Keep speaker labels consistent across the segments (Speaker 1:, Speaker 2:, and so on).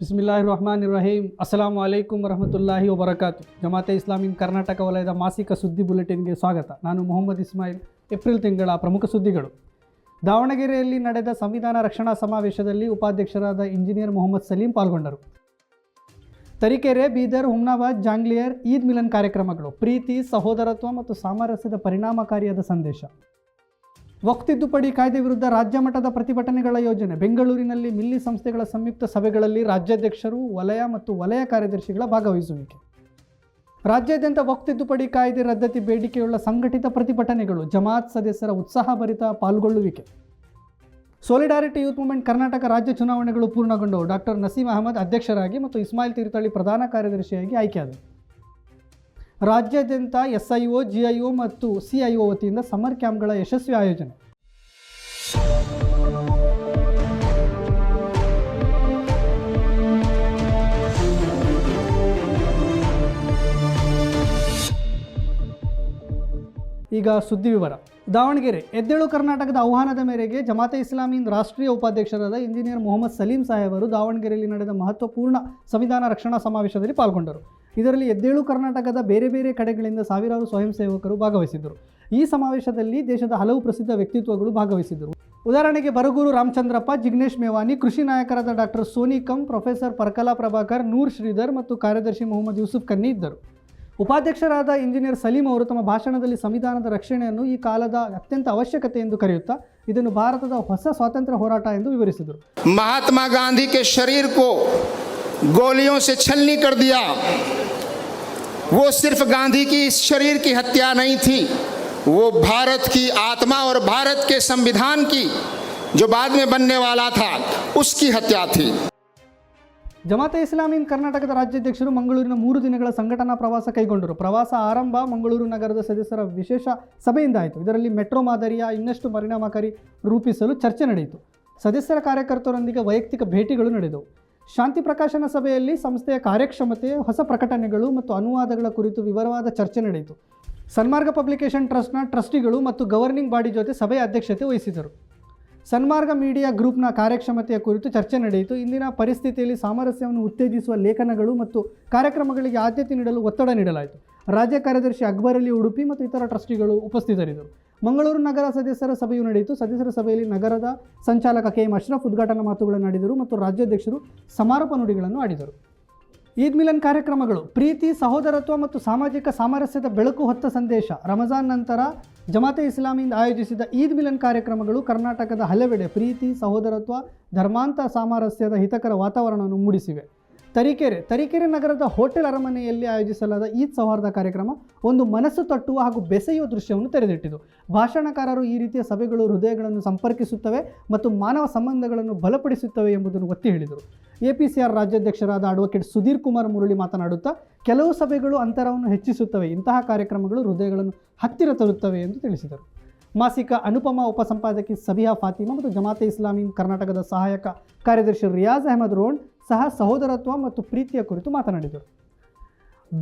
Speaker 1: ಬಿಸ್ಮಿಲ್ಲಾಹಿ ರಹಮಾನ್ ರಹೀಂ ಅಸ್ಸಲಾಂ ವಲೈಕುಮ್ ವರಹಮತುಲ್ಲಾಹಿ ವಬರಕಾತು ಜಮಾತೆ ಇಸ್ಲಾಮಿನ್ ಕರ್ನಾಟಕ ವಲಯದ ಮಾಸಿಕ ಸುದ್ದಿ ಬುಲೆಟಿನ್ಗೆ ಸ್ವಾಗತ. ನಾನು ಮೊಹಮ್ಮದ್ ಇಸ್ಮಾಯಿಲ್ ಏಪ್ರಿಲ್ ತಿಂಗಳ ಪ್ರಮುಖ ಸುದ್ದಿಗಳು. ದಾವಣಗೆರೆಯಲ್ಲಿ ನಡೆದ ಸಂವಿಧಾನ ರಕ್ಷಣಾ ಸಮಾವೇಶದಲ್ಲಿ ಉಪಾಧ್ಯಕ್ಷರಾದ ಇಂಜಿನಿಯರ್ ಮೊಹಮ್ಮದ್ ಸಲೀಂ ಪಾಲ್ಗೊಂಡರು. ತರೀಕೆರೆ, ಬೀದರ್, ಹುಮ್ನಾಬಾದ್, ಜಾಂಗ್ಲಿಯರ್, ಈದ್ ಮಿಲನ್ ಕಾರ್ಯಕ್ರಮಗಳು. ಪ್ರೀತಿ, ಸಹೋದರತ್ವ ಮತ್ತು ಸಾಮರಸ್ಯದ ಪರಿಣಾಮಕಾರಿಯಾದ ಸಂದೇಶ. ವಕ್ಫ್ ತಿದ್ದುಪಡಿ ಕಾಯ್ದೆ ವಿರುದ್ಧ ರಾಜ್ಯ ಮಟ್ಟದ ಪ್ರತಿಭಟನೆಗಳ ಯೋಜನೆ. ಬೆಂಗಳೂರಿನಲ್ಲಿ ಮಿಲ್ಲಿ ಸಂಸ್ಥೆಗಳ ಸಂಯುಕ್ತ ಸಭೆಗಳಲ್ಲಿ ರಾಜ್ಯಾಧ್ಯಕ್ಷರು, ವಲಯ ಮತ್ತು ವಲಯ ಕಾರ್ಯದರ್ಶಿಗಳ ಭಾಗವಹಿಸುವಿಕೆ. ರಾಜ್ಯಾದ್ಯಂತ ವಕ್ ತಿದ್ದುಪಡಿ ಕಾಯ್ದೆ ರದ್ದತಿ ಬೇಡಿಕೆಯುಳ್ಳ ಸಂಘಟಿತ ಪ್ರತಿಭಟನೆಗಳು ಜಮಾತ್ ಸದಸ್ಯರ ಉತ್ಸಾಹಭರಿತ ಪಾಲ್ಗೊಳ್ಳುವಿಕೆ. ಸೋಲಿಡಾರಿಟಿ ಯೂತ್ ಮೂವ್ಮೆಂಟ್ ಕರ್ನಾಟಕ ರಾಜ್ಯ ಚುನಾವಣೆಗಳು ಪೂರ್ಣಗೊಂಡವು. ಡಾಕ್ಟರ್ ನಸೀಮ್ ಅಹಮದ್ ಅಧ್ಯಕ್ಷರಾಗಿ ಮತ್ತು ಇಸ್ಮಾಯಿಲ್ ತೀರ್ಥಹಳ್ಳಿ ಪ್ರಧಾನ ಕಾರ್ಯದರ್ಶಿಯಾಗಿ ಆಯ್ಕೆಯಾದರು. ರಾಜ್ಯಾದ್ಯಂತ ಎಸ್ಐಒ, ಜಿಐಒ ಮತ್ತು ಸಿಐಒ ವತಿಯಿಂದ ಸಮರ್ ಕ್ಯಾಂಪ್ಗಳ ಯಶಸ್ವಿ ಆಯೋಜನೆ. ಈಗ ಸುದ್ದಿ ವಿವರ. ದಾವಣಗೆರೆ, ಎದ್ದೇಳು ಕರ್ನಾಟಕದ ಆಹ್ವಾನದ ಮೇರೆಗೆ ಜಮಾತೆ ಇಸ್ಲಾಮಿಯಿಂದ ರಾಷ್ಟ್ರೀಯ ಉಪಾಧ್ಯಕ್ಷರಾದ ಇಂಜಿನಿಯರ್ ಮೊಹಮ್ಮದ್ ಸಲೀಂ ಸಾಹೇಬರು ದಾವಣಗೆರೆಯಲ್ಲಿ ನಡೆದ ಮಹತ್ವಪೂರ್ಣ ಸಂವಿಧಾನ ರಕ್ಷಣಾ ಸಮಾವೇಶದಲ್ಲಿ ಪಾಲ್ಗೊಂಡರು. ಇದರಲ್ಲಿ ಎದ್ದೇಳು ಕರ್ನಾಟಕದ ಬೇರೆ ಬೇರೆ ಕಡೆಗಳಿಂದ ಸಾವಿರಾರು ಸ್ವಯಂ ಸೇವಕರು ಭಾಗವಹಿಸಿದ್ದರು ಈ ಸಮಾವೇಶದಲ್ಲಿ ದೇಶದ ಹಲವು ಪ್ರಸಿದ್ಧ ವ್ಯಕ್ತಿತ್ವಗಳು ಭಾಗವಹಿಸಿದ್ದರು ಉದಾಹರಣೆಗೆ ಬರಗೂರು ರಾಮಚಂದ್ರಪ್ಪ ಜಿಗ್ನೇಶ್ ಮೇವಾನಿ ಕೃಷಿ ನಾಯಕರಾದ ಡಾಕ್ಟರ್ ಸೋನಿಕಂ ಪ್ರೊಫೆಸರ್ ಪರ್ಕಲಾ ಪ್ರಭಾಕರ್ ನೂರ್ ಶ್ರೀಧರ್ ಮತ್ತು ಕಾರ್ಯದರ್ಶಿ ಮೊಹಮ್ಮದ್ ಯೂಸುಫ್ ಕನ್ನಿ ಇದ್ದರು ಉಪಾಧ್ಯಕ್ಷರಾದ ಇಂಜಿನಿಯರ್ ಸಲೀಂ ಅವರು ತಮ್ಮ ಭಾಷಣದಲ್ಲಿ ಸಂವಿಧಾನದ ರಕ್ಷಣೆಯನ್ನು ಈ ಕಾಲದ ಅತ್ಯಂತ ಅವಶ್ಯಕತೆ ಎಂದು ಕರೆಯುತ್ತಾ ಇದನ್ನು ಭಾರತದ ಹೊಸ ಸ್ವಾತಂತ್ರ್ಯ ಹೋರಾಟ ಎಂದು ವಿವರಿಸಿದರು
Speaker 2: महात्मा गांधी के शरीर को गोलियों से छलनी कर दिया वो सिर्फ गांधी की इस शरीर की हत्या नहीं थी वो भारत की आत्मा और भारत के संविधान की जो बाद में बनने वाला था उसकी हत्या थी
Speaker 1: ಜಮಾತೆ ಇಸ್ಲಾಮೀನ್ ಕರ್ನಾಟಕದ ರಾಜ್ಯಾಧ್ಯಕ್ಷರು ಮಂಗಳೂರಿನ ಮೂರು ದಿನಗಳ ಸಂಘಟನಾ ಪ್ರವಾಸ ಕೈಗೊಂಡರು ಪ್ರವಾಸ ಆರಂಭ ಮಂಗಳೂರು ನಗರದ ಸದಸ್ಯರ ವಿಶೇಷ ಸಭೆಯಿಂದ ಆಯಿತು ಇದರಲ್ಲಿ ಮೆಟ್ರೋ ಮಾದರಿಯ ಇನ್ನಷ್ಟು ಪರಿಣಾಮಕಾರಿ ರೂಪಿಸಲು ಚರ್ಚೆ ನಡೆಯಿತು ಸದಸ್ಯರ ಕಾರ್ಯಕರ್ತರೊಂದಿಗೆ ವೈಯಕ್ತಿಕ ಭೇಟಿಗಳು ನಡೆದವು ಶಾಂತಿ ಪ್ರಕಾಶನ ಸಭೆಯಲ್ಲಿ ಸಂಸ್ಥೆಯ ಕಾರ್ಯಕ್ಷಮತೆ, ಹೊಸ ಪ್ರಕಟಣೆಗಳು ಮತ್ತು ಅನುವಾದಗಳ ಕುರಿತು ವಿವರವಾದ ಚರ್ಚೆ ನಡೆಯಿತು. ಸನ್ಮಾರ್ಗ ಪಬ್ಲಿಕೇಶನ್ ಟ್ರಸ್ಟ್ನ ಟ್ರಸ್ಟಿಗಳು ಮತ್ತು ಗವರ್ನಿಂಗ್ ಬಾಡಿ ಜೊತೆ ಸಭೆಯ ಅಧ್ಯಕ್ಷತೆ ವಹಿಸಿದರು. ಸನ್ಮಾರ್ಗ ಮೀಡಿಯಾ ಗ್ರೂಪ್ನ ಕಾರ್ಯಕ್ಷಮತೆಯ ಕುರಿತು ಚರ್ಚೆ ನಡೆಯಿತು. ಇಂದಿನ ಪರಿಸ್ಥಿತಿಯಲ್ಲಿ ಸಾಮರಸ್ಯವನ್ನು ಉತ್ತೇಜಿಸುವ ಲೇಖನಗಳು ಮತ್ತು ಕಾರ್ಯಕ್ರಮಗಳಿಗೆ ಆದ್ಯತೆ ನೀಡಲು ಒತ್ತಡ ನೀಡಲಾಯಿತು. ರಾಜ್ಯ ಕಾರ್ಯದರ್ಶಿ ಅಕ್ಬರ್ ಅಲಿ ಉಡುಪಿ ಮತ್ತು ಇತರ ಟ್ರಸ್ಟಿಗಳು ಉಪಸ್ಥಿತರಿದ್ದರು. ಮಂಗಳೂರು ನಗರ ಸದಸ್ಯರ ಸಭೆಯು ನಡೆಯಿತು. ಸದಸ್ಯರ ಸಭೆಯಲ್ಲಿ ನಗರದ ಸಂಚಾಲಕ ಕೆ ಎಂ ಅಶ್ರಫ್ ಉದ್ಘಾಟನಾ ಮಾತುಗಳನ್ನು ಆಡಿದರು ಮತ್ತು ರಾಜ್ಯಾಧ್ಯಕ್ಷರು ಸಮಾರೋಪ ನುಡಿಗಳನ್ನು ಆಡಿದರು. ಈದ್ ಮಿಲನ್ ಕಾರ್ಯಕ್ರಮಗಳು, ಪ್ರೀತಿ, ಸಹೋದರತ್ವ ಮತ್ತು ಸಾಮಾಜಿಕ ಸಾಮರಸ್ಯದ ಬೆಳಕು ಹೊತ್ತ ಸಂದೇಶ. ರಮಜಾನ್ ನಂತರ ಜಮಾತೆ ಇಸ್ಲಾಮಿಯಿಂದ ಆಯೋಜಿಸಿದ ಈದ್ ಮಿಲನ್ ಕಾರ್ಯಕ್ರಮಗಳು ಕರ್ನಾಟಕದ ಹಲವೆಡೆ ಪ್ರೀತಿ, ಸಹೋದರತ್ವ, ಧರ್ಮಾಂತ ಸಾಮರಸ್ಯದ ಹಿತಕರ ವಾತಾವರಣವನ್ನು ಮೂಡಿಸಿವೆ. ತರೀಕೆರೆ ತರೀಕೆರೆ ನಗರದ ಹೋಟೆಲ್ ಅರಮನೆಯಲ್ಲಿ ಆಯೋಜಿಸಲಾದ ಈದ್ ಸೌಹಾರ್ದ ಕಾರ್ಯಕ್ರಮ ಒಂದು ಮನಸ್ಸು ತಟ್ಟುವ ಹಾಗೂ ಬೆಸೆಯುವ ದೃಶ್ಯವನ್ನು ತೆರೆದಿಟ್ಟಿತು. ಭಾಷಣಕಾರರು ಈ ರೀತಿಯ ಸಭೆಗಳು ಹೃದಯಗಳನ್ನು ಸಂಪರ್ಕಿಸುತ್ತವೆ ಮತ್ತು ಮಾನವ ಸಂಬಂಧಗಳನ್ನು ಬಲಪಡಿಸುತ್ತವೆ ಎಂಬುದನ್ನು ಒತ್ತಿ ಹೇಳಿದರು. ಎಪಿಸಿಆರ್ ರಾಜ್ಯಾಧ್ಯಕ್ಷರಾದ ಅಡ್ವೊಕೇಟ್ ಸುಧೀರ್ ಕುಮಾರ್ ಮುರಳಿ ಮಾತನಾಡುತ್ತಾ, ಕೆಲವು ಸಭೆಗಳು ಅಂತರವನ್ನು ಹೆಚ್ಚಿಸುತ್ತವೆ, ಇಂತಹ ಕಾರ್ಯಕ್ರಮಗಳು ಹೃದಯಗಳನ್ನು ಹತ್ತಿರ ತರುತ್ತವೆ ಎಂದು ತಿಳಿಸಿದರು. ಮಾಸಿಕ ಅನುಪಮ ಉಪಸಂಪಾದಕಿ ಸಬಿಹಾ ಫಾತಿಮಾ ಮತ್ತು ಜಮಾತೆ ಇಸ್ಲಾಮಿ ಕರ್ನಾಟಕದ ಸಹಾಯಕ ಕಾರ್ಯದರ್ಶಿ ರಿಯಾಜ್ ಅಹಮದ್ ರೋಣ್ ಸಹ ಸಹೋದರತ್ವ ಮತ್ತು ಪ್ರೀತಿಯ ಕುರಿತು ಮಾತನಾಡಿದರು.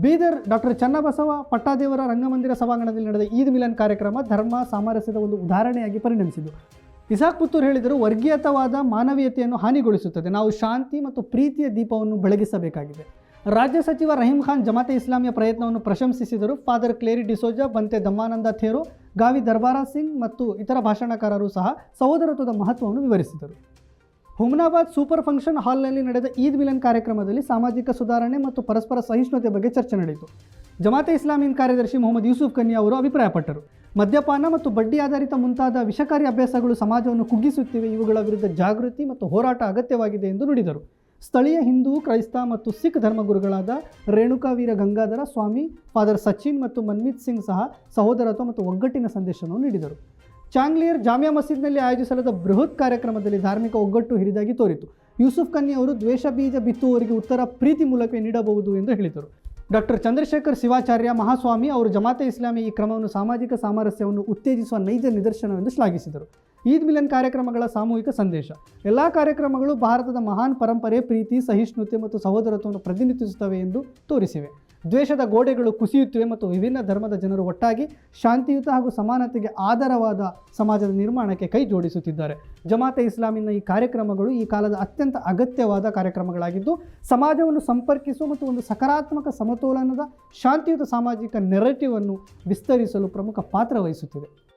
Speaker 1: ಬೀದರ್ ಡಾಕ್ಟರ್ ಚನ್ನಬಸವ ಪಟ್ಟಾದೇವರ ರಂಗಮಂದಿರ ಸಭಾಂಗಣದಲ್ಲಿ ನಡೆದ ಈದ್ ಮಿಲನ್ ಕಾರ್ಯಕ್ರಮ ಧರ್ಮ ಸಾಮರಸ್ಯದ ಒಂದು ಉದಾಹರಣೆಯಾಗಿ ಪರಿಣಮಿಸಿತು ಇಸಾಕ್ ಪುತ್ತೂರ್ ಹೇಳಿದರು, ವರ್ಗೀಯತವಾದ ಮಾನವೀಯತೆಯನ್ನು ಹಾನಿಗೊಳಿಸುತ್ತದೆ. ನಾವು ಶಾಂತಿ ಮತ್ತು ಪ್ರೀತಿಯ ದೀಪವನ್ನು ಬೆಳಗಿಸಬೇಕಾಗಿದೆ. ರಾಜ್ಯ ಸಚಿವ ರಹೀಂ ಖಾನ್ ಜಮಾತೆ ಇಸ್ಲಾಮಿಯ ಪ್ರಯತ್ನವನ್ನು ಪ್ರಶಂಸಿಸಿದರು. ಫಾದರ್ ಕ್ಲೇರಿ ಡಿಸೋಜಾ ಬಂತೆ ದಮ್ಮಾನಂದ ಥೇರೋ, ಗಾವಿ ದರ್ಬಾರಾ ಸಿಂಗ್ ಮತ್ತು ಇತರ ಭಾಷಣಕಾರರು ಸಹ ಸಹೋದರತ್ವದ ಮಹತ್ವವನ್ನು ವಿವರಿಸಿದರು. ಹುಮ್ನಾಬಾದ್ ಸೂಪರ್ ಫಂಕ್ಷನ್ ಹಾಲ್ನಲ್ಲಿ ನಡೆದ ಈದ್ ಮಿಲನ್ ಕಾರ್ಯಕ್ರಮದಲ್ಲಿ ಸಾಮಾಜಿಕ ಸುಧಾರಣೆ ಮತ್ತು ಪರಸ್ಪರ ಸಹಿಷ್ಣುತೆ ಬಗ್ಗೆ ಚರ್ಚೆ ನಡೆಯಿತು. ಜಮಾತೆ ಇಸ್ಲಾಮಿನ್ ಕಾರ್ಯದರ್ಶಿ ಮೊಹಮ್ಮದ್ ಯೂಸುಫ್ ಕನ್ಯಾ ಅವರು ಅಭಿಪ್ರಾಯಪಟ್ಟರು. ಮದ್ಯಪಾನ ಮತ್ತು ಬಡ್ಡಿ ಆಧಾರಿತ ಮುಂತಾದ ವಿಷಕಾರಿ ಅಭ್ಯಾಸಗಳು ಸಮಾಜವನ್ನು ಕುಗ್ಗಿಸುತ್ತಿವೆ, ಇವುಗಳ ವಿರುದ್ಧ ಜಾಗೃತಿ ಮತ್ತು ಹೋರಾಟ ಅಗತ್ಯವಾಗಿದೆ ಎಂದು ನುಡಿದರು. ಸ್ಥಳೀಯ ಹಿಂದೂ, ಕ್ರೈಸ್ತ ಮತ್ತು ಸಿಖ್ ಧರ್ಮಗುರುಗಳಾದ ರೇಣುಕಾ ವೀರ ಗಂಗಾಧರ ಸ್ವಾಮಿ, ಫಾದರ್ ಸಚಿನ್ ಮತ್ತು ಮನ್ಮೀತ್ ಸಿಂಗ್ ಸಹ ಸಹೋದರತ್ವ ಮತ್ತು ಒಗ್ಗಟ್ಟಿನ ಸಂದೇಶವನ್ನು ನೀಡಿದರು. ಚಾಂಗ್ಲಿಯರ್ ಜಾಮಿಯಾ ಮಸೀದ್ನಲ್ಲಿ ಆಯೋಜಿಸಲಾದ ಬೃಹತ್ ಕಾರ್ಯಕ್ರಮದಲ್ಲಿ ಧಾರ್ಮಿಕ ಒಗ್ಗಟ್ಟು ಹಿರಿದಾಗಿ ತೋರಿತು. ಯೂಸುಫ್ ಖನ್ನಿ ಅವರು ದ್ವೇಷ ಬೀಜ ಬಿತ್ತುವವರಿಗೆ ಉತ್ತರ ಪ್ರೀತಿ ಮೂಲಕವೇ ನೀಡಬಹುದು ಎಂದು ಹೇಳಿದರು. ಡಾಕ್ಟರ್ ಚಂದ್ರಶೇಖರ್ ಶಿವಾಚಾರ್ಯ ಮಹಾಸ್ವಾಮಿ ಅವರು ಜಮಾತೆ ಇಸ್ಲಾಮಿ ಈ ಕ್ರಮವನ್ನು ಸಾಮಾಜಿಕ ಸಾಮರಸ್ಯವನ್ನು ಉತ್ತೇಜಿಸುವ ನೈಜ ನಿದರ್ಶನವೆಂದು ಶ್ಲಾಘಿಸಿದರು. ಈದ್ ಮಿಲನ್ ಕಾರ್ಯಕ್ರಮಗಳ ಸಾಮೂಹಿಕ ಸಂದೇಶ. ಎಲ್ಲ ಕಾರ್ಯಕ್ರಮಗಳು ಭಾರತದ ಮಹಾನ್ ಪರಂಪರೆ, ಪ್ರೀತಿ, ಸಹಿಷ್ಣುತೆ ಮತ್ತು ಸಹೋದರತ್ವವನ್ನು ಪ್ರತಿನಿಧಿಸುತ್ತವೆ ಎಂದು ತೋರಿಸಿವೆ. ದ್ವೇಷದ ಗೋಡೆಗಳು ಕುಸಿಯುತ್ತಿವೆ ಮತ್ತು ವಿಭಿನ್ನ ಧರ್ಮದ ಜನರು ಒಟ್ಟಾಗಿ ಶಾಂತಿಯುತ ಹಾಗೂ ಸಮಾನತೆಗೆ ಆಧಾರವಾದ ಸಮಾಜದ ನಿರ್ಮಾಣಕ್ಕೆ ಕೈ ಜೋಡಿಸುತ್ತಿದ್ದಾರೆ. ಜಮಾತೆ ಇಸ್ಲಾಮಿನ ಈ ಕಾರ್ಯಕ್ರಮಗಳು ಈ ಕಾಲದ ಅತ್ಯಂತ ಅಗತ್ಯವಾದ ಕಾರ್ಯಕ್ರಮಗಳಾಗಿದ್ದು, ಸಮಾಜವನ್ನು ಸಂಪರ್ಕಿಸುವ ಮತ್ತು ಒಂದು ಸಕಾರಾತ್ಮಕ ಸಮತೋಲನದ ಶಾಂತಿಯುತ ಸಾಮಾಜಿಕ ನೆರೆಟಿವ್ ಅನ್ನು ವಿಸ್ತರಿಸಲು ಪ್ರಮುಖ ಪಾತ್ರ ವಹಿಸುತ್ತಿದೆ.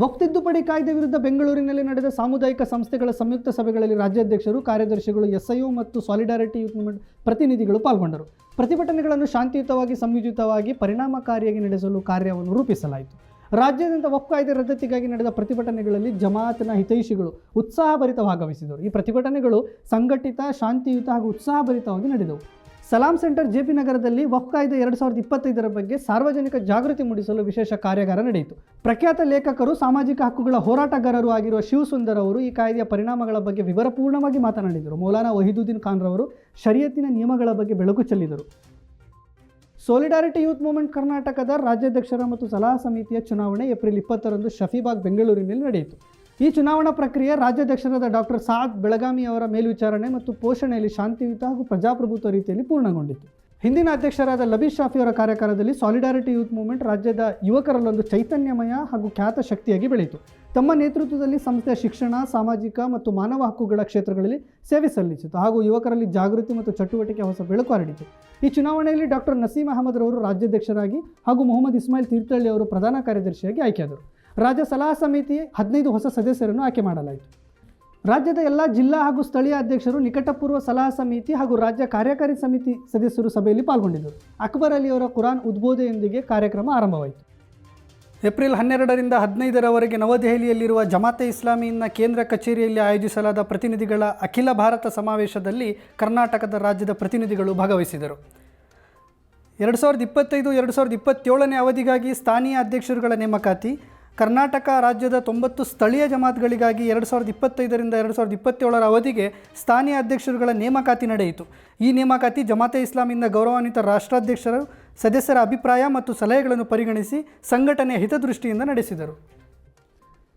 Speaker 1: ವಕ್ಫ್ ತಿದ್ದುಪಡಿ ಕಾಯ್ದೆ ವಿರುದ್ಧ ಬೆಂಗಳೂರಿನಲ್ಲಿ ನಡೆದ ಸಾಮುದಾಯಿಕ ಸಂಸ್ಥೆಗಳ ಸಂಯುಕ್ತ ಸಭೆಗಳಲ್ಲಿ ರಾಜ್ಯಾಧ್ಯಕ್ಷರು, ಕಾರ್ಯದರ್ಶಿಗಳು, ಎಸ್ಐಒ ಮತ್ತು ಸಾಲಿಡಾರಿಟಿ ಮೂವ್ಮೆಂಟ್ ಪ್ರತಿನಿಧಿಗಳು ಪಾಲ್ಗೊಂಡರು. ಪ್ರತಿಭಟನೆಗಳನ್ನು ಶಾಂತಿಯುತವಾಗಿ, ಸಂಯೋಜಿತವಾಗಿ, ಪರಿಣಾಮಕಾರಿಯಾಗಿ ನಡೆಸಲು ಕಾರ್ಯವನ್ನು ರೂಪಿಸಲಾಯಿತು. ರಾಜ್ಯಾದ್ಯಂತ ವಕ್ ಕಾಯ್ದೆ ರದ್ದತಿಗಾಗಿ ನಡೆದ ಪ್ರತಿಭಟನೆಗಳಲ್ಲಿ ಜಮಾಅತ್ನ ಹಿತೈಷಿಗಳು ಉತ್ಸಾಹಭರಿತ ಭಾಗವಹಿಸಿದರು ಈ ಪ್ರತಿಭಟನೆಗಳು ಸಂಘಟಿತ, ಶಾಂತಿಯುತ ಹಾಗೂ ಉತ್ಸಾಹಭರಿತವಾಗಿ ನಡೆದವು. ಸಲಾಂ ಸೆಂಟರ್ ಜೆಪಿ ನಗರದಲ್ಲಿ ವಫ್ ಕಾಯ್ದೆ ಎರಡು ಸಾವಿರದ ಇಪ್ಪತ್ತೈದರ ಬಗ್ಗೆ ಸಾರ್ವಜನಿಕ ಜಾಗೃತಿ ಮೂಡಿಸಲು ವಿಶೇಷ ಕಾರ್ಯಾಗಾರ ನಡೆಯಿತು. ಪ್ರಖ್ಯಾತ ಲೇಖಕರು, ಸಾಮಾಜಿಕ ಹಕ್ಕುಗಳ ಹೋರಾಟಗಾರರು ಆಗಿರುವ ಶಿವಸುಂದರ್ ಅವರು ಈ ಕಾಯ್ದೆಯ ಪರಿಣಾಮಗಳ ಬಗ್ಗೆ ವಿವರಪೂರ್ಣವಾಗಿ ಮಾತನಾಡಿದರು. ಮೌಲಾನಾ ವಹೀದುದ್ದೀನ್ ಖಾನ್ ರವರು ಶರಿಯತ್ತಿನ ನಿಯಮಗಳ ಬಗ್ಗೆ ಬೆಳಕು ಚೆಲ್ಲಿದರು. ಸೋಲಿಡಾರಿಟಿ ಯೂತ್ ಮೂವ್ಮೆಂಟ್ ಕರ್ನಾಟಕದ ರಾಜ್ಯಾಧ್ಯಕ್ಷರ ಮತ್ತು ಸಲಹಾ ಸಮಿತಿಯ ಚುನಾವಣೆ ಏಪ್ರಿಲ್ ಇಪ್ಪತ್ತರಂದು ಶಫೀಬಾಗ್, ಬೆಂಗಳೂರಿನಲ್ಲಿ ನಡೆಯಿತು. ಈ ಚುನಾವಣಾ ಪ್ರಕ್ರಿಯೆ ರಾಜ್ಯಾಧ್ಯಕ್ಷರಾದ ಡಾಕ್ಟರ್ ಸಾದ್ ಬೆಳಗಾವಿ ಅವರ ಮೇಲ್ವಿಚಾರಣೆ ಮತ್ತು ಪೋಷಣೆಯಲ್ಲಿ ಶಾಂತಿಯುತ ಹಾಗೂ ಪ್ರಜಾಪ್ರಭುತ್ವ ರೀತಿಯಲ್ಲಿ ಪೂರ್ಣಗೊಂಡಿತು. ಹಿಂದಿನ ಅಧ್ಯಕ್ಷರಾದ ಲಬೀಶ್ ಶಾಫಿ ಅವರ ಕಾರ್ಯಕಾಲದಲ್ಲಿ ಸಾಲಿಡಾರಿಟಿ ಯೂತ್ ಮೂವ್ಮೆಂಟ್ ರಾಜ್ಯದ ಯುವಕರಲ್ಲೊಂದು ಚೈತನ್ಯಮಯ ಹಾಗೂ ಖ್ಯಾತ ಶಕ್ತಿಯಾಗಿ ಬೆಳೆಯಿತು ತಮ್ಮ ನೇತೃತ್ವದಲ್ಲಿ ಸಂಸ್ಥೆಯ ಶಿಕ್ಷಣ, ಸಾಮಾಜಿಕ ಮತ್ತು ಮಾನವ ಹಕ್ಕುಗಳ ಕ್ಷೇತ್ರಗಳಲ್ಲಿ ಸೇವೆ ಸಲ್ಲಿಸಿತು. ಹಾಗೂ ಯುವಕರಲ್ಲಿ ಜಾಗೃತಿ ಮತ್ತು ಚಟುವಟಿಕೆ ಹೊಸ ಬೆಳಕು ಹರಡಿತು. ಈ ಚುನಾವಣೆಯಲ್ಲಿ ಡಾಕ್ಟರ್ ನಸೀಮ್ ಅಹಮದ್ ರವರು ರಾಜ್ಯಾಧ್ಯಕ್ಷರಾಗಿ ಹಾಗೂ ಮೊಹಮ್ಮದ್ ಇಸ್ಮಾಯಿಲ್ ತೀರ್ಥಹಳ್ಳಿ ಅವರು ಪ್ರಧಾನ ಕಾರ್ಯದರ್ಶಿಯಾಗಿ ಆಯ್ಕೆಯಾದರು. ರಾಜ್ಯ ಸಲಹಾ ಸಮಿತಿ ಹದಿನೈದು ಹೊಸ ಸದಸ್ಯರನ್ನು ಆಯ್ಕೆ ಮಾಡಲಾಯಿತು. ರಾಜ್ಯದ ಎಲ್ಲ ಜಿಲ್ಲಾ ಹಾಗೂ ಸ್ಥಳೀಯ ಅಧ್ಯಕ್ಷರು ನಿಕಟಪೂರ್ವ ಸಲಹಾ ಸಮಿತಿ ಹಾಗೂ ರಾಜ್ಯ ಕಾರ್ಯಕಾರಿ ಸಮಿತಿ ಸದಸ್ಯರು ಸಭೆಯಲ್ಲಿ ಪಾಲ್ಗೊಂಡಿದ್ದರು. ಅಕ್ಬರ್ ಅಲಿಯವರ ಕುರಾನ್ ಉದ್ಬೋಧೆಯೊಂದಿಗೆ ಕಾರ್ಯಕ್ರಮ ಆರಂಭವಾಯಿತು. ಏಪ್ರಿಲ್ ಹನ್ನೆರಡರಿಂದ ಹದಿನೈದರವರೆಗೆ ನವದೆಹಲಿಯಲ್ಲಿರುವ ಜಮಾತೆ ಇಸ್ಲಾಮಿಯನ್ನ ಕೇಂದ್ರ ಕಚೇರಿಯಲ್ಲಿ ಆಯೋಜಿಸಲಾದ ಪ್ರತಿನಿಧಿಗಳ ಅಖಿಲ ಭಾರತ ಸಮಾವೇಶದಲ್ಲಿ ಕರ್ನಾಟಕದ ರಾಜ್ಯದ ಪ್ರತಿನಿಧಿಗಳು ಭಾಗವಹಿಸಿದರು. ಎರಡು ಸಾವಿರದ ಇಪ್ಪತ್ತೈದು, ಎರಡು ಸಾವಿರದ ಇಪ್ಪತ್ತೇಳನೇ ಅವಧಿಗಾಗಿ ಸ್ಥಾನೀಯ ಅಧ್ಯಕ್ಷರುಗಳ ನೇಮಕಾತಿ ಕರ್ನಾಟಕ ರಾಜ್ಯದ ತೊಂಬತ್ತು ಸ್ಥಳೀಯ ಜಮಾತ್ಗಳಿಗಾಗಿ ಎರಡು ಸಾವಿರದ ಇಪ್ಪತ್ತೈದರಿಂದ ಎರಡು ಸಾವಿರದ ಇಪ್ಪತ್ತೇಳರ ಅವಧಿಗೆ ಸ್ಥಾನೀಯ ಅಧ್ಯಕ್ಷರುಗಳ ನೇಮಕಾತಿ ನಡೆಯಿತು. ಈ ನೇಮಕಾತಿ ಜಮಾತೆ ಇಸ್ಲಾಮಿಂದ ಗೌರವಾನ್ವಿತ ರಾಷ್ಟ್ರಾಧ್ಯಕ್ಷರು ಸದಸ್ಯರ ಅಭಿಪ್ರಾಯ ಮತ್ತು ಸಲಹೆಗಳನ್ನು ಪರಿಗಣಿಸಿ ಸಂಘಟನೆಯ ಹಿತದೃಷ್ಟಿಯಿಂದ ನಡೆಸಿದರು.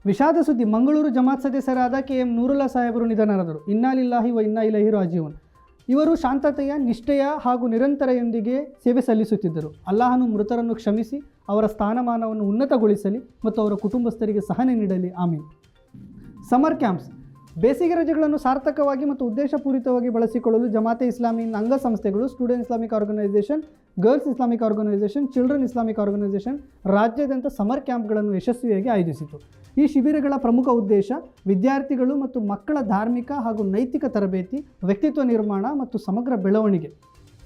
Speaker 1: ವಿಷಾದ ಸುದ್ದಿ, ಮಂಗಳೂರು ಜಮಾತ್ ಸದಸ್ಯರಾದ ಕೆ ಎಂ ನೂರುಲ್ಲಾ ಸಾಹೇಬರು ನಿಧನರಾದರು. ಇನ್ನಾಲಿಲ್ಲಾಹಿ ವ ಇನ್ನ ಇಲಹಿ ರಾಜೀವನ್. ಇವರು ಶಾಂತತೆಯ, ನಿಷ್ಠೆಯ ಹಾಗೂ ನಿರಂತರೆಯೊಂದಿಗೆ ಸೇವೆ ಸಲ್ಲಿಸುತ್ತಿದ್ದರು. ಅಲ್ಲಾಹನು ಮೃತರನ್ನು ಕ್ಷಮಿಸಿ ಅವರ ಸ್ಥಾನಮಾನವನ್ನು ಉನ್ನತಗೊಳಿಸಲಿ ಮತ್ತು ಅವರ ಕುಟುಂಬಸ್ಥರಿಗೆ ಸಹನೆ ನೀಡಲಿ. ಆಮೀನ್. ಸಮರ್ ಕ್ಯಾಂಪ್ಸ್ ಬೇಸಿಗೆ ರಜೆಗಳನ್ನು ಸಾರ್ಥಕವಾಗಿ ಮತ್ತು ಉದ್ದೇಶಪೂರಿತವಾಗಿ ಬಳಸಿಕೊಳ್ಳಲು ಜಮಾತೆ ನಂಗ ಅಂಗಸಂಸ್ಥೆಗಳು student Islamic organisation girls Islamic organisation children Islamic organisation ರಾಜ್ಯಾದ್ಯಂತ ಸಮರ್ ಕ್ಯಾಂಪ್ಗಳನ್ನು ಯಶಸ್ವಿಯಾಗಿ ಆಯೋಜಿಸಿತು. ಈ ಶಿಬಿರಗಳ ಪ್ರಮುಖ ಉದ್ದೇಶ ವಿದ್ಯಾರ್ಥಿಗಳು ಮತ್ತು ಮಕ್ಕಳ ಧಾರ್ಮಿಕ ಹಾಗೂ ನೈತಿಕ ತರಬೇತಿ, ವ್ಯಕ್ತಿತ್ವ ನಿರ್ಮಾಣ ಮತ್ತು ಸಮಗ್ರ ಬೆಳವಣಿಗೆ.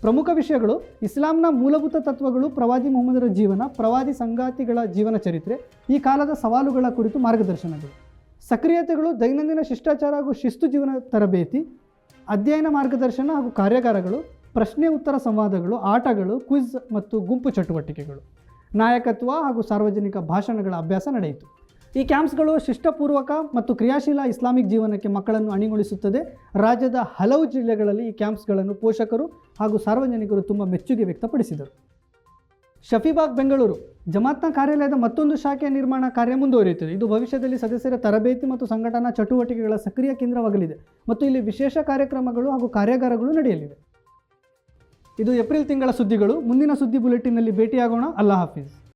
Speaker 1: ಪ್ರಮುಖ ವಿಷಯಗಳು ಇಸ್ಲಾಂನ ಮೂಲಭೂತ ತತ್ವಗಳು ಪ್ರವಾದಿ ಮೊಹಮ್ಮದರ ಜೀವನ, ಪ್ರವಾದಿ ಸಂಗಾತಿಗಳ ಜೀವನ ಚರಿತ್ರೆ, ಈ ಕಾಲದ ಸವಾಲುಗಳ ಕುರಿತು ಮಾರ್ಗದರ್ಶನಗಳು. ಸಕ್ರಿಯತೆಗಳು ದೈನಂದಿನ ಶಿಷ್ಟಾಚಾರ ಹಾಗೂ ಶಿಸ್ತು ಜೀವನ ತರಬೇತಿ, ಅಧ್ಯಯನ ಮಾರ್ಗದರ್ಶನ ಹಾಗೂ ಕಾರ್ಯಾಗಾರಗಳು, ಪ್ರಶ್ನೆ ಉತ್ತರ ಸಂವಾದಗಳು, ಆಟಗಳು, ಕ್ವಿಜ್ ಮತ್ತು ಗುಂಪು ಚಟುವಟಿಕೆಗಳು. ನಾಯಕತ್ವ ಹಾಗೂ ಸಾರ್ವಜನಿಕ ಭಾಷಣಗಳ ಅಭ್ಯಾಸ ನಡೆಯಿತು. ಈ ಕ್ಯಾಂಪ್ಸ್ಗಳು ಶಿಷ್ಟಪೂರ್ವಕ ಮತ್ತು ಕ್ರಿಯಾಶೀಲ ಇಸ್ಲಾಮಿಕ್ ಜೀವನಕ್ಕೆ ಮಕ್ಕಳನ್ನು ಅಣಿಗೊಳಿಸುತ್ತದೆ. ರಾಜ್ಯದ ಹಲವು ಜಿಲ್ಲೆಗಳಲ್ಲಿ ಈ ಕ್ಯಾಂಪ್ಸ್ಗಳನ್ನು ಪೋಷಕರು ಹಾಗೂ ಸಾರ್ವಜನಿಕರು ತುಂಬ ಮೆಚ್ಚುಗೆ ವ್ಯಕ್ತಪಡಿಸಿದರು. ಶಫೀಬಾಗ್, ಬೆಂಗಳೂರು. ಜಮಾತ್ನ ಕಾರ್ಯಾಲಯದ ಮತ್ತೊಂದು ಶಾಖೆಯ ನಿರ್ಮಾಣ ಕಾರ್ಯ ಮುಂದುವರಿಯುತ್ತದೆ. ಇದು ಭವಿಷ್ಯದಲ್ಲಿ ಸದಸ್ಯರ ತರಬೇತಿ ಮತ್ತು ಸಂಘಟನಾ ಚಟುವಟಿಕೆಗಳ ಸಕ್ರಿಯ ಕೇಂದ್ರವಾಗಲಿದೆ ಮತ್ತು ಇಲ್ಲಿ ವಿಶೇಷ ಕಾರ್ಯಕ್ರಮಗಳು ಹಾಗೂ ಕಾರ್ಯಾಗಾರಗಳು ನಡೆಯಲಿವೆ. ಇದು ಏಪ್ರಿಲ್ ತಿಂಗಳ ಸುದ್ದಿಗಳು. ಮುಂದಿನ ಸುದ್ದಿ ಬುಲೆಟಿನ್ನಲ್ಲಿ ಭೇಟಿಯಾಗೋಣ. ಅಲ್ಲಾ ಹಾಫೀಸ್